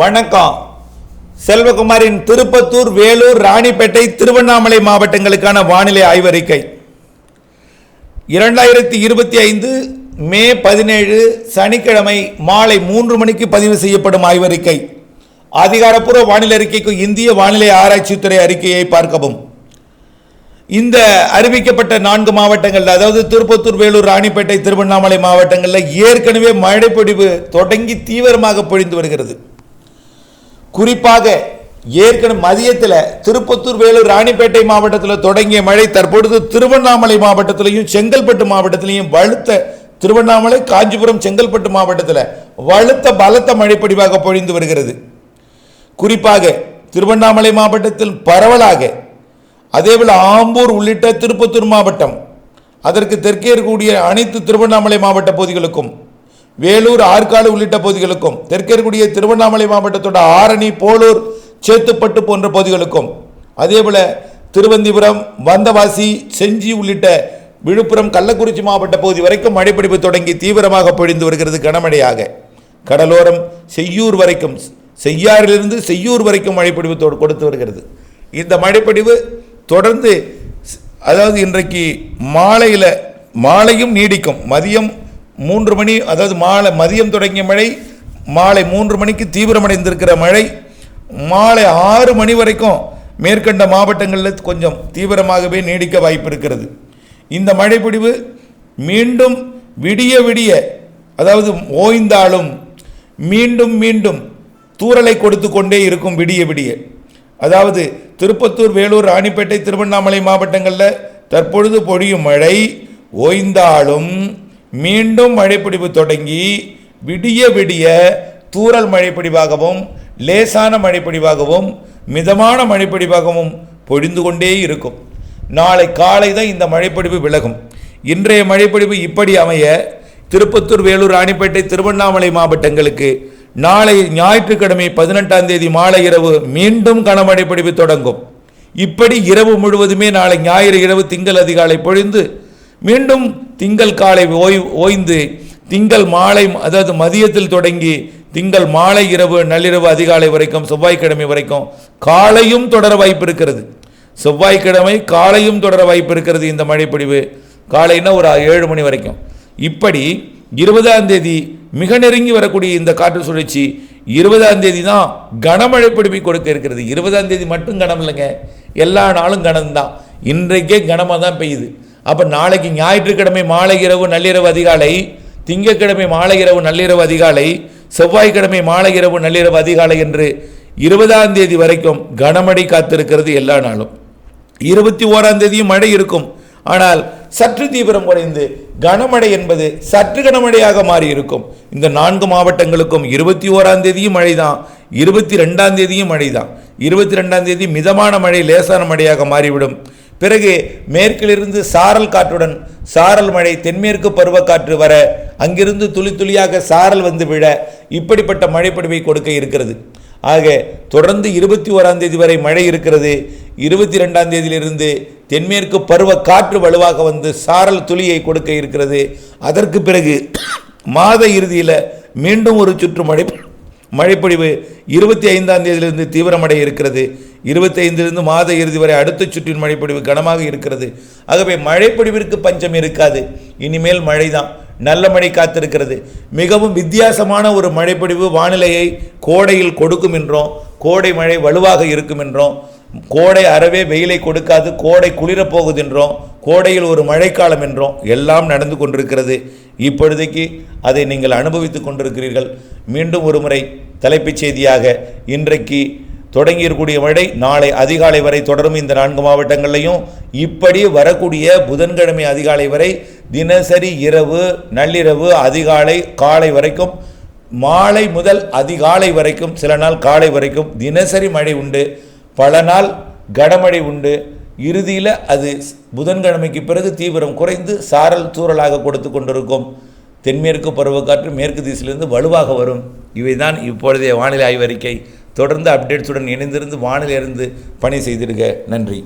வணக்கம். செல்வகுமாரின் திருப்பத்தூர் வேலூர் ராணிப்பேட்டை திருவண்ணாமலை மாவட்டங்களுக்கான வானிலை ஆய்வறிக்கை. இரண்டாயிரத்தி இருபத்தி ஐந்து மே பதினேழு சனிக்கிழமை மாலை மூன்று மணிக்கு பதிவு செய்யப்படும் ஆய்வறிக்கை. அதிகாரப்பூர்வ வானிலை அறிக்கைக்கு இந்திய வானிலை ஆராய்ச்சித்துறை அறிக்கையை பார்க்கவும். இந்த அறிவிக்கப்பட்ட நான்கு மாவட்டங்கள் அதாவது திருப்பத்தூர் வேலூர் ராணிப்பேட்டை திருவண்ணாமலை மாவட்டங்களில் ஏற்கனவே மழைப்பொழிவு தொடங்கி தீவிரமாக பொழிந்து வருகிறது. குறிப்பாக ஏற்கனவே மதியத்தில் திருப்பத்தூர் வேலூர் ராணிப்பேட்டை மாவட்டத்தில் தொடங்கிய மழை தற்பொழுது திருவண்ணாமலை மாவட்டத்திலையும் செங்கல்பட்டு மாவட்டத்திலையும் வலுத்த திருவண்ணாமலை காஞ்சிபுரம் செங்கல்பட்டு மாவட்டத்தில் வலுத்த பலத்த மழைப்படிவாக பொழிந்து வருகிறது. குறிப்பாக திருவண்ணாமலை மாவட்டத்தில் பரவலாக அதேபோல் ஆம்பூர் உள்ளிட்ட திருப்பத்தூர் மாவட்டம் அதற்கு தெற்கே இருக்கக்கூடிய அனைத்து திருவண்ணாமலை மாவட்ட பகுதிகளுக்கும் வேலூர் ஆற்காடு உள்ளிட்ட பகுதிகளுக்கும் தெற்கேற்குடிய திருவண்ணாமலை மாவட்டத்தோட ஆரணி போலூர் சேத்துப்பட்டு போன்ற பகுதிகளுக்கும் அதேபோல் திருவந்திபுரம் வந்தவாசி செஞ்சி உள்ளிட்ட விழுப்புரம் கள்ளக்குறிச்சி மாவட்ட பகுதி வரைக்கும் மழைப்பிடிப்பு தொடங்கி தீவிரமாக பொழிந்து வருகிறது கனமழையாக. கடலோரம் செய்யூர் வரைக்கும் செய்யாறிலிருந்து செய்யூர் வரைக்கும் மழைப்பிடிவு தொ- கொடுத்து வருகிறது. இந்த மழைப்பிடிவு தொடர்ந்து அதாவது இன்றைக்கு மாலையில் மாலையும் நீடிக்கும் மதியம் மூன்று மணி அதாவது மாலை மதியம் தொடங்கிய மழை மாலை மூன்று மணிக்கு தீவிரமடைந்திருக்கிற மழை மாலை ஆறு மணி வரைக்கும் மேற்கண்ட மாவட்டங்களில் கொஞ்சம் தீவிரமாகவே நீடிக்க வாய்ப்பு இருக்கிறது இந்த மழைப்பிடிவு மீண்டும் விடிய விடிய அதாவது ஓய்ந்தாலும் மீண்டும் மீண்டும் தூறலை கொடுத்து கொண்டே இருக்கும் விடிய விடிய. அதாவது திருப்பத்தூர் வேலூர் ராணிப்பேட்டை திருவண்ணாமலை மாவட்டங்களில் தற்பொழுது பொழியும் மழை ஓய்ந்தாலும் மீண்டும் மழைப்பிடிவு தொடங்கி விடிய விடிய தூறல் மழைப்பிடிவாகவும் லேசான மழைப்பிடிவாகவும் மிதமான மழைப்பிடிவாகவும் பொழிந்து கொண்டே இருக்கும். நாளை காலை தான் இந்த மழைப்பிடிவு விலகும். இன்றைய மழைப்பிடிவு இப்படி அமைய திருப்பத்தூர் வேலூர் ராணிப்பேட்டை திருவண்ணாமலை மாவட்டங்களுக்கு நாளை ஞாயிற்றுக்கிழமை பதினெட்டாம் தேதி மாலை இரவு மீண்டும் கனமழை தொடங்கும். இப்படி இரவு முழுவதுமே நாளை ஞாயிறு இரவு திங்கள் அதிகாலை பொழிந்து மீண்டும் திங்கள் காலை ஓய் ஓய்ந்து திங்கள் மாலை அதாவது மதியத்தில் தொடங்கி திங்கள் மாலை இரவு நள்ளிரவு அதிகாலை வரைக்கும் செவ்வாய்க்கிழமை வரைக்கும் காலையும் தொடர வாய்ப்பு இருக்கிறது. செவ்வாய்க்கிழமை காலையும் தொடர வாய்ப்பு இருக்கிறது இந்த மழைப்பொழிவு. காலைன்னா ஒரு ஏழு மணி வரைக்கும். இப்படி இருபதாம் தேதி மிக நெருங்கி வரக்கூடிய இந்த காற்று சுழற்சி இருபதாம் தேதி தான் கனமழை பொழிவை கொடுக்க இருக்கிறது. இருபதாம் தேதி மட்டும் கனம் இல்லைங்க எல்லா நாளும் கனம் தான் இன்றைக்கே கனமாக தான் பெய்யுது. அப்போ நாளைக்கு ஞாயிற்றுக்கிழமை மாலை இரவு நள்ளிரவு அதிகாலை திங்கக்கிழமை மாலை இரவு நள்ளிரவு அதிகாலை செவ்வாய்க்கிழமை மாலை இரவு நள்ளிரவு அதிகாலை என்று இருபதாம் தேதி வரைக்கும் கனமழை காத்திருக்கிறது எல்லா நாளும். இருபத்தி ஓராம் தேதியும் மழை இருக்கும். ஆனால் சற்று தீவிரம் குறைந்து கனமழை என்பது சற்று கனமழையாக மாறி இருக்கும். இந்த நான்கு மாவட்டங்களுக்கும் இருபத்தி ஓராம் தேதியும் மழை தான் இருபத்தி ரெண்டாம் தேதியும் மழை தான் இருபத்தி ரெண்டாம் தேதி மிதமான மழை லேசான மழையாக மாறிவிடும். பிறகு மேற்கிலிருந்து சாரல் காற்றுடன் சாரல் மழை தென்மேற்கு பருவக்காற்று வர அங்கிருந்து துளி துளியாக சாரல் வந்து விழ இப்படிப்பட்ட மழைப்பொழிவை கொடுக்க இருக்கிறது. ஆக தொடர்ந்து இருபத்தி ஓராம் தேதி வரை மழை இருக்கிறது. இருபத்தி ரெண்டாம் தேதியிலிருந்து தென்மேற்கு பருவ காற்று வலுவாக வந்து சாரல் துளியை கொடுக்க இருக்கிறது. அதற்கு பிறகு மாத இறுதியில் மீண்டும் ஒரு சுற்று மழை மழைப்பொழிவு இருபத்தி ஐந்தாம் தேதியிலிருந்து தீவிரமடைய இருக்கிறது. இருபத்தி ஐந்திலிருந்து மாத இறுதி வரை அடுத்த சுற்றின் மழைப்பொழிவு கனமாக இருக்கிறது. ஆகவே மழைப்பொழிவிற்கு பஞ்சம் இருக்காது. இனிமேல் மழைதான். நல்ல மழை காத்திருக்கிறது. மிகவும் வித்தியாசமான ஒரு மழைப்பொழிவு வானிலையை கோடையில் கொடுக்கும் என்றோம். கோடை மழை வலுவாக இருக்கும் என்றோம். கோடை அறவே வெயிலை கொடுக்காது. கோடை குளிரப்போகுது என்றோம். கோடையில் ஒரு மழைக்காலம் என்றோம் எல்லாம் நடந்து கொண்டிருக்கிறது. இப்பொழுதைக்கு அதை நீங்கள் அனுபவித்துக் கொண்டிருக்கிறீர்கள். மீண்டும் ஒரு முறை தலைப்புச் செய்தியாக இன்றைக்கு தொடங்கியிருக்கூடிய மழை நாளை அதிகாலை வரை தொடரும் இந்த நான்கு மாவட்டங்கள்லையும். இப்படி வரக்கூடிய புதன்கிழமை அதிகாலை வரை தினசரி இரவு நள்ளிரவு அதிகாலை காலை வரைக்கும் மாலை முதல் அதிகாலை வரைக்கும் சில நாள் காலை வரைக்கும் தினசரி மழை உண்டு. பல நாள் கனமழை உண்டு. இறுதியில் அது புதன்கிழமைக்கு பிறகு தீவிரம் குறைந்து சாரல் தூறலாக கொடுத்து கொண்டிருக்கும். தென்மேற்கு பருவக்காற்று மேற்கு திசையிலிருந்து வலுவாக வரும். இவைதான் இப்பொழுதைய வானிலை ஆய்வறிக்கை. தொடர்ந்து அப்டேட்ஸுடன் இணைந்திருந்து வானிலிருந்து பணி செய்திருக்க நன்றி.